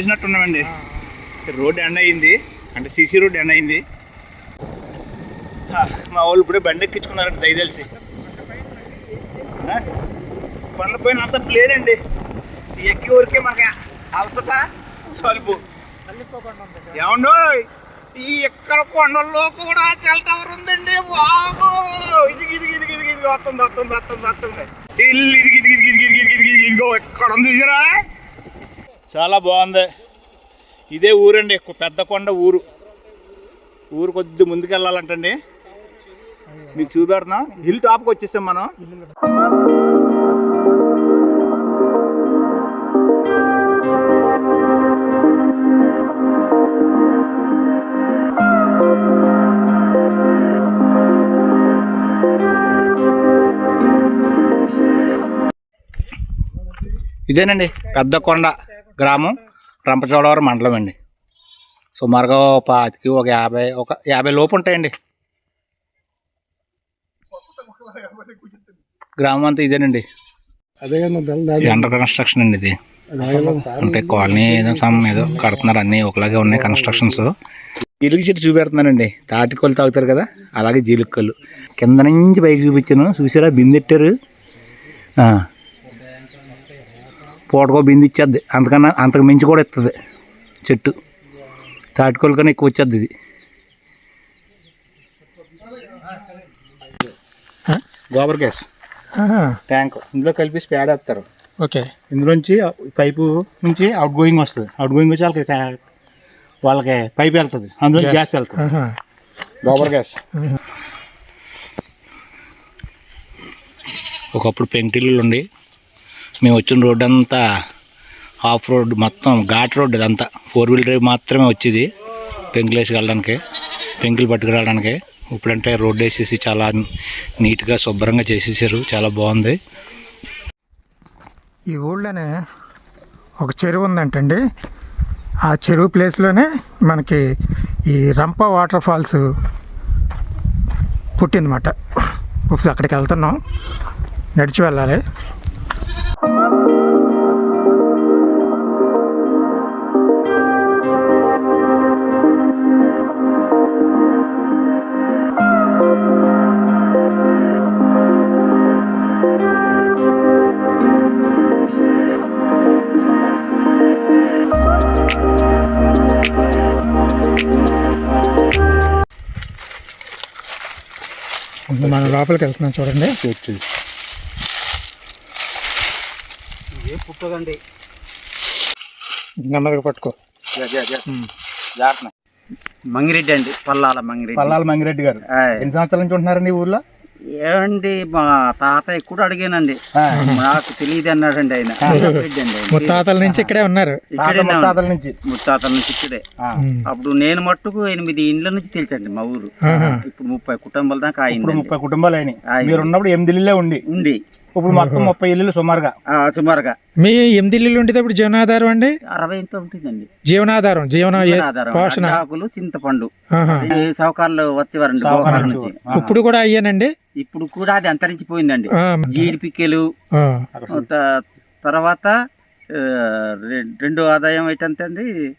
తీసినట్టున్నామండి road end అయింది అంటే CC road end అయింది మా వాళ్ళు ఇప్పుడే బండి ఎక్కించుకున్నారండి దయదలిసి కొండపైన అంత ప్లేన్ అండి ఎక్కి ఊరికే మనకి అలసట సలుపు ఏమండో ఈ ఎక్కడ కొండల్లో కూడా చెల్టవర్ ఉందండి బాబు ఇది ఇది ఇది ఇది ఇది వస్తుంది వస్తుంది వస్తుంది వస్తుంది ఇల్లు ఇది ఇది ఇది ఇది ఇది ఇది ఇదిగో ఎక్కడ ఉంది చూసారా చాలా బాగుంది. ఇదే ఊరండి పెద్ద కొండ ఊరు. ఊరు కొద్ది ముందుకెళ్ళాలంటండి. మీకు చూపెడుతున్నాం హిల్ టాప్కి వచ్చేసాం మనం. ఇదేనండి పెద్ద కొండ. గ్రామం రంపచోడవరం మండలం అండి. సుమారుగా ఒక పాతికి ఒక యాభై ఒక యాభై లోపు ఉంటాయండి. గ్రామం అంతా ఇదేనండి. అండర్ కన్స్ట్రక్షన్ అండి ఇది. అంటే కాలనీ ఏదో సమ్ ఏదో కడుతున్నారు అన్నీ ఒకలాగే ఉన్నాయి కన్స్ట్రక్షన్స్ జీలుగు చెట్టు చూపెడుతున్నానండి. తాటికొల్లు తాగుతారు కదా అలాగే జీలుక్కలు కింద నుంచి పైకి చూపించాను. చూసారా? బిందెట్టారు. పూటకో బింది ఇచ్చేద్ది అంతకన్నా అంతకు మించి కూడా ఇస్తుంది చెట్టు. తాటికొల్లు కన్నా ఎక్కువ వచ్చేద్ది ఇది. గోబర్ గ్యాస్. ట్యాంక్. ఇందులో కలిపి స్పేడ్ వేస్తారు. ఓకే. ఇందులోంచి పైపు నుంచి అవుట్ గోయింగ్ వస్తుంది. అవుట్ గోయింగ్ వచ్చి వాళ్ళకి వాళ్ళకి పైప్ వెళ్తుంది. అందులో గ్యాస్. వెళ్తుంది. గోబర్ గ్యాస్. ఒకప్పుడు పెంకుటిల్లు ఉండి. మేము వచ్చిన రోడ్ అంతా హాఫ్ రోడ్ మొత్తం ఘాట్ రోడ్ అదంతా ఫోర్ వీల్ డ్రైవ్ మాత్రమే వచ్చేది. పెంకులేసి వెళ్ళడానికి పెంకులు పట్టుకురావడానికి ఇప్పుడంటే రోడ్డు వేసేసి చాలా నీట్గా శుభ్రంగా చేసేసారు. చాలా బాగుంది. ఈ ఊళ్ళోనే ఒక చెరువు ఉందంటండి. ఆ చెరువు ప్లేస్లోనే మనకి ఈ రంప వాటర్ ఫాల్స్ పుట్టిందన్నమాట. ఇప్పుడు అక్కడికి వెళ్తున్నాం. నడిచి వెళ్ళాలి. మనం లోపలికి వెళ్తున్నాం చూడండి. పుట్టదండి. నెమ్మదిగా పట్టుకో. జాగ్రత్త. మంగిరెడ్డి అండి పల్లాల మంగిరెడ్డి. పల్లాల మంగిరెడ్డి గారు. ఎన్ని సంవత్సరాల నుంచి ఉంటున్నారండి ఊర్లో? ఏమండి మా తాతయ్య కూడా అడిగానండి. నాకు తెలియదు అన్నాడండి ఆయన. రెడ్డి అండి ఆయన. ముత్తాతల నుంచి ఇక్కడే ఉన్నారు. ఇక్కడే ముత్తాతల నుంచి. ముత్తాతల నుంచి ఇక్కడే. అప్పుడు నేను మట్టుకు ఎనిమిది ఇండ్ల నుంచి తెలిసండి మా ఊరు. ఇప్పుడు ముప్పై కుటుంబాల దాకా అయింది ముప్పై కుటుంబాలు అయినాయి. మీరు ఉన్నప్పుడు ఎనిమిది ఇళ్ళే ఉండి. ఉంది ఇప్పుడు మొత్తం ముప్పై ఇల్లు సుమారుగా. ఆ, సుమారుగా. మీ ఎనిమిది ఇల్లు ఉండేటప్పుడు జీవనాధారం అండి? అరవై ఎంత ఉంటుందండి. జీవనాధారం జీవన పోషణ. ఆకులు చింతపండు. సౌకర్యాలు వచ్చేవారండి నుంచి. ఇప్పుడు కూడా అయ్యానండి? ఇప్పుడు కూడా అది అంతరించిపోయిందండి. ఆ, జీడి పిక్కలు ఆ, త- తర్వాత రెండో ఆదాయం ఏంటంటే అండి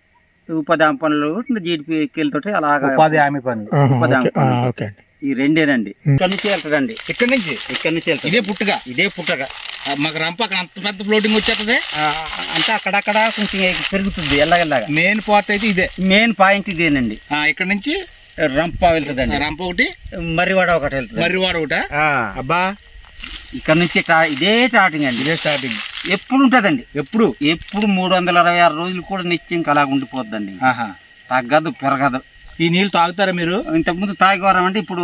ఉపాధి హామీ పనులు జీడిపికెళ్ళతోటి అలాగా ఉపాధి హామీ పనులు. ఉపాధి పనులు. ఈ రెండేనండి. ఇక్కడ నుంచి వెళ్తుందండి. ఇక్కడ నుంచి? ఇక్కడ నుంచి వెళ్తుంది. ఇదే పుట్టుగా ఇదే పుట్టగా మాకు రంప అక్కడ అంత పెద్ద ఫ్లోటింగ్ వచ్చేస్తుంది? అంటే అక్కడక్కడ కొంచెం పెరుగుతుంది ఎల్లగెల్లగా. మెయిన్ పార్ట్ అయితే ఇదే. మెయిన్ పాయింట్ ఇదేనండి. ఇక్కడ నుంచి రంప వెళ్తుందండి. రంప ఒకటి మర్రివాడ ఒకటి వెళ్తుంది. మర్రివాడ ఒకట. అబ్బా. ఇక్కడ నుంచి ఇదే స్టార్టింగ్ అండి. ఇదే స్టార్టింగ్ ఎప్పుడు ఉంటుందండి. ఎప్పుడు? ఎప్పుడు మూడు వందల అరవై ఆరు రోజులు కూడా నిత్యం అలాగ ఉండిపోద్దండి తగ్గదు పెరగదు. ఈ నీళ్ళు తాగుతారా మీరు? ఇంతకుముందు తాగేవారం అంటే ఇప్పుడు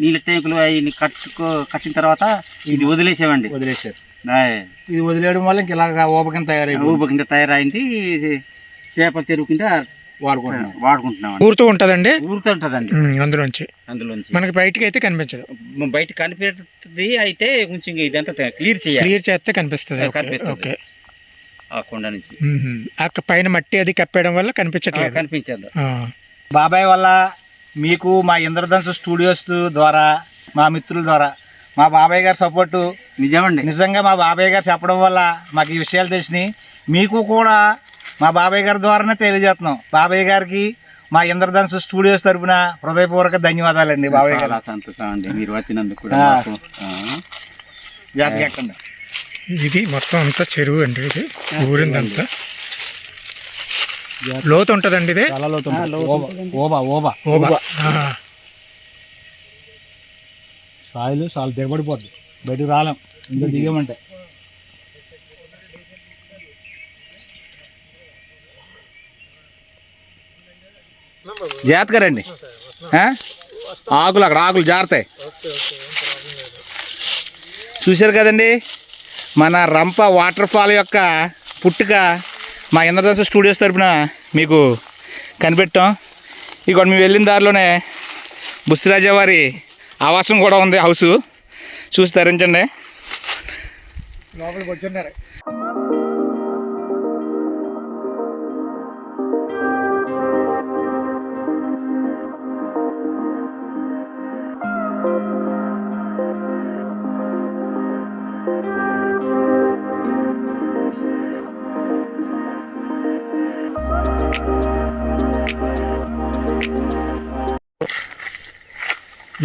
నీళ్ళ ట్యాంకులు అవి కట్టుకో కట్టిన తర్వాత ఇది వదిలేసామండి వదిలేశారు ఆయ్. ఇది వదిలేయడం వల్ల ఇంక ఇలాగ ఓపకం తయారైపోయింది ఊబ కింద తయారైంది చేపల చెరువు కింద వాడుకుంటున్నాం. వాడుకుంటున్నాం ఊరుతూ ఉంటదండి? ఊరుతుంటదండి ఉమ్, అందులోంచి. అందులోంచి. మనకి బయటికి అయితే కనిపించదు. బయట కనిపెడుతుంది అయితే కొంచెం ఇదంతా క్లియర్ చేయాలి. క్లియర్ చేస్తే కనిపిస్తుంది. ఓకే, కనిపిస్తుంది. ఆ కొండ నుంచి. ఉమ్, అక్క పైన మట్టి అది కప్పేయడం వల్ల కనిపించట్లేదు. కనిపించదు. ఆ, బాబాయ్ వల్ల మీకు మా ఇంద్రధనుసు స్టూడియోస్ ద్వారా మా మిత్రుల ద్వారా మా బాబాయ్ గారి సపోర్టు నిజమండి. నిజంగా మా బాబాయ్ గారు చెప్పడం వల్ల మాకు ఈ విషయాలు తెలిసినాయి. మీకు కూడా మా బాబాయ్ గారి ద్వారానే తెలియజేస్తున్నాం. బాబాయ్ గారికి మా ఇంద్రధనుసు స్టూడియోస్ తరపున హృదయపూర్వక ధన్యవాదాలండి బాబాయ్ గారు. సంతోషం అండి మీరు వచ్చినందుకు కూడా. జాగ్రత్త ఇది మొత్తం అంతా చెరువు అండి ఇది. ఊరిందంతా. లోతు ఉంటుందండి ఇది? ఆ, లోతు ఓబా ఓబా ఓబా సాయిలు చాలా దిగబడిపోద్ది. బయటకు రాలేం. ఇంకా దిగమంటే. జాగ్రత్తగా రండి. ఆ? ఆకులు అక్కడ ఆకులు జారుతాయి చూశారు కదండి? మన రంప వాటర్ ఫాల్ యొక్క పుట్టుక మా ఇంద్రధనుసు స్టూడియోస్ తరపున మీకు కనిపెట్టాం. ఇక మేము వెళ్ళిన దారిలోనే బుస్సిరాజా వారి ఆవాసం కూడా ఉంది హౌస్. చూసి తరించండి. లోపలికి వచ్చిన్నారు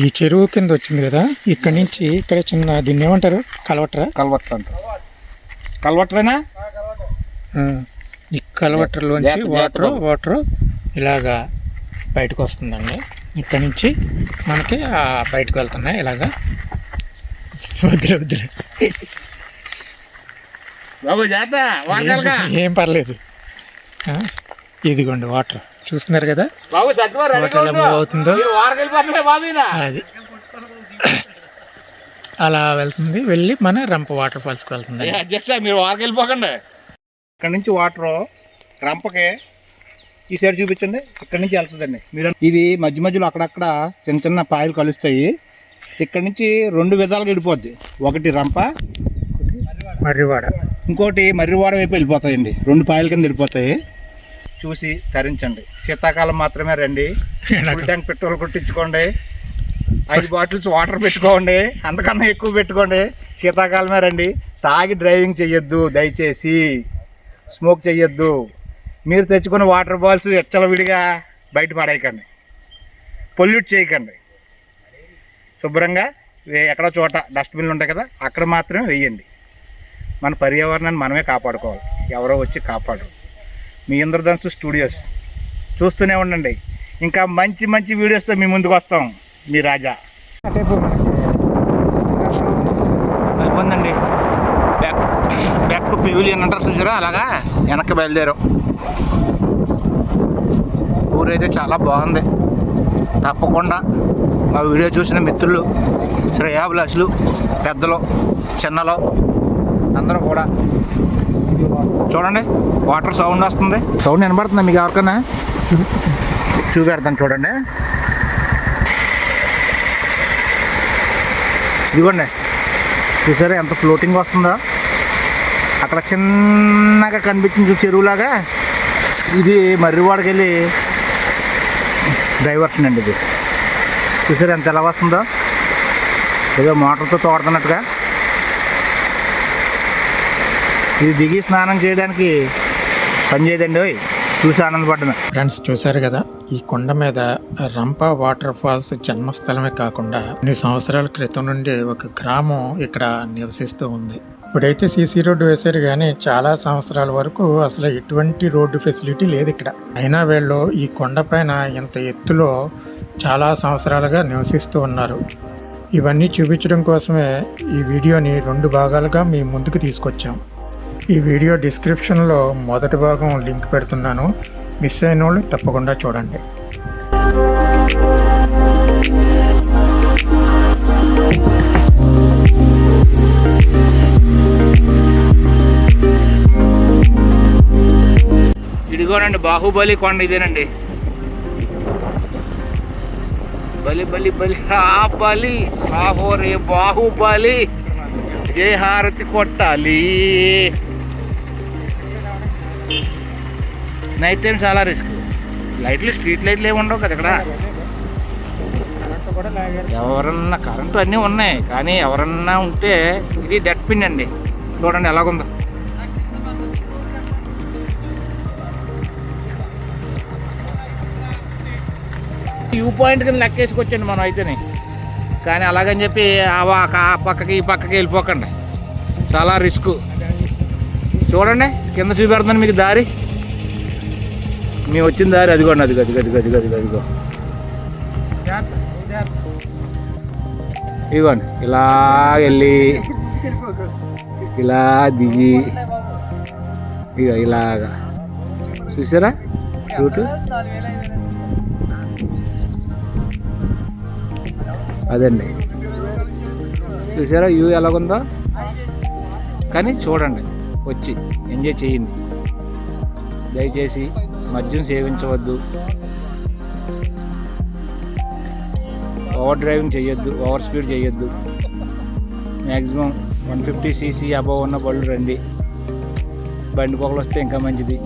ఈ చెరువు కింద వచ్చింది కదా ఇక్కడి నుంచి ఇక్కడ చిన్న దీన్ని ఏమంటారు? కలవట్రా? కలవట్టు అంట కలవట్టరేనా ఆ, ఈ కలవటర్లోంచి జాగ్రత్త, వాటర్. వాటర్ ఇలాగా బయటకు వస్తుందండి. ఇక్కడ నుంచి మనకి బయటకు వెళ్తున్నాయి ఇలాగా. వద్దులే వద్దులే. బాబు జాగ్రత్త ఏం పర్లేదు. ఇదిగోండి వాటర్. చూస్తున్నారు కదా? వాటర్ ఎలా మూవ్ అవుతుందో. అది. అలా వెళ్తుంది. వెళ్ళి మన రంప వాటర్ ఫాల్స్కి వెళ్తుంది. అధ్యక్ష మీరు వారికి వెళ్ళిపోకండి. ఇక్కడ నుంచి వాటర్ రంపకి ఈ సైడ్ చూపించండి. ఇక్కడ నుంచి వెళ్తుందండి. మీరు ఇది మధ్య మధ్యలో అక్కడక్కడ చిన్న చిన్న పాయలు కలుస్తాయి. ఇక్కడ నుంచి రెండు విధాలుగా వెళ్ళిపోద్ది. ఒకటి రంప మర్రివాడ. ఇంకోటి మర్రివాడ వైపు వెళ్ళిపోతాయండి. రెండు పాయల కింద వెళ్ళిపోతాయి. చూసి తరించండి. శీతాకాలం మాత్రమే రండి. ఫుల్ ట్యాంక్ పెట్రోల్ కొట్టించుకోండి. ఐదు బాటిల్స్ వాటర్ పెట్టుకోండి. అంతకన్నా ఎక్కువ పెట్టుకోండి. శీతాకాలమే రండి. తాగి డ్రైవింగ్ చెయ్యొద్దు దయచేసి. స్మోక్ చెయ్యొద్దు. మీరు తెచ్చుకున్న వాటర్ బాల్స్ విడిగా బయట పడేయకండి. పొల్యూట్ చేయకండి. శుభ్రంగా ఎక్కడో చోట డస్ట్బిన్లు ఉంటాయి కదా అక్కడ మాత్రమే వెయ్యండి మన పర్యావరణాన్ని మనమే కాపాడుకోవాలి. ఎవరో వచ్చి కాపాడరు. మీ ఇంద్రధనుసు స్టూడియోస్. చూస్తూనే ఉండండి. ఇంకా మంచి మంచి వీడియోస్తో మీ ముందుకు వస్తాం. మీ రాజా. అయిపోయిందండి. బ్యాక్ బ్యాక్ టు పివిలియన్ అంటారు చూసారా? అలాగా? వెనక్కి బయలుదేరాం. ఊరైతే చాలా బాగుంది. తప్పకుండా మా వీడియో చూసిన మిత్రులు శ్రేయాభిలాషులు పెద్దలు చిన్నలు అందరూ కూడా చూడండి వాటర్ సౌండ్ వస్తుంది. సౌండ్ వినబడుతుందా మీకు ఎవరికైనా? చూపెడతాను చూడండి. ఇదిగోండి చూసారా ఎంత ఫ్లోటింగ్ వస్తుందో? అక్కడ చిన్నగా కనిపించింది చెరువులాగా. ఇది మర్రివాడకి వెళ్ళి డైవర్షన్ అండి ఇది. చూసారా ఎంత ఎలా వస్తుందో? ఏదో మోటార్తో తోడుతున్నట్టుగా. ఇది దిగి స్నానం చేయడానికి పనిచేయదండి చూసి ఆనందపడ్డాను. ఫ్రెండ్స్ చూశారు కదా? ఈ కొండ మీద రంప వాటర్ ఫాల్స్ జన్మస్థలమే కాకుండా కొన్ని సంవత్సరాల క్రితం నుండి ఒక గ్రామం ఇక్కడ నివసిస్తూ ఉంది. ఇప్పుడైతే సీసీ రోడ్డు వేశారు కానీ చాలా సంవత్సరాల వరకు అసలు ఎటువంటి రోడ్డు ఫెసిలిటీ లేదు ఇక్కడ. అయినా వీళ్ళు ఈ కొండపైన ఇంత ఎత్తులో చాలా సంవత్సరాలుగా నివసిస్తూ ఉన్నారు. ఇవన్నీ చూపించడం కోసమే ఈ వీడియోని రెండు భాగాలుగా మీ ముందుకు తీసుకొచ్చాం. ఈ వీడియో డిస్క్రిప్షన్లో మొదటి భాగం లింక్ పెడుతున్నాను. మిస్ అయిన వాళ్ళు తప్పకుండా చూడండి. ఇదిగోనండి బాహుబలి కొండ ఇదేనండి. బలి బలి బలి రా బలి సాహో రే బాహుబలి. జయ హారతి కొట్టాలి. నైట్ టైం చాలా రిస్క్. లైట్లు స్ట్రీట్ లైట్లు ఏమి ఉండవు కదా ఇక్కడ. ఎవరన్నా కరెంటు అన్నీ ఉన్నాయి కానీ ఎవరన్నా ఉంటే ఇది డెడ్ పిన్ అండి. చూడండి ఎలాగుందో. వ్యూ పాయింట్ కింద లెక్కేసుకొచ్చండి మనం అయితేనే. కానీ అలాగని చెప్పి ఆ పక్కకి ఈ పక్కకి వెళ్ళిపోకండి. చాలా రిస్క్. చూడండి కింద చూపెడతాను మీకు దారి. మేము వచ్చిన దారి అదిగోండి అది గది గది గది గది గదిగో ఇదిగోండి ఇలా వెళ్ళి ఇలా దిగి ఇక ఇలాగా. చూసారా? రూటు? అదండి. చూసారా వ్యూ ఎలాగుందో? కానీ చూడండి వచ్చి ఎంజాయ్ చేయండి. దయచేసి మద్యం సేవించవద్దు. ఓవర్ డ్రైవింగ్ చేయొద్దు ఓవర్ స్పీడ్ చేయొద్దు maximum one fifty CC above ఉన్న బళ్ళు రండి. బండి పొగలు వస్తే ఇంకా మంచిది.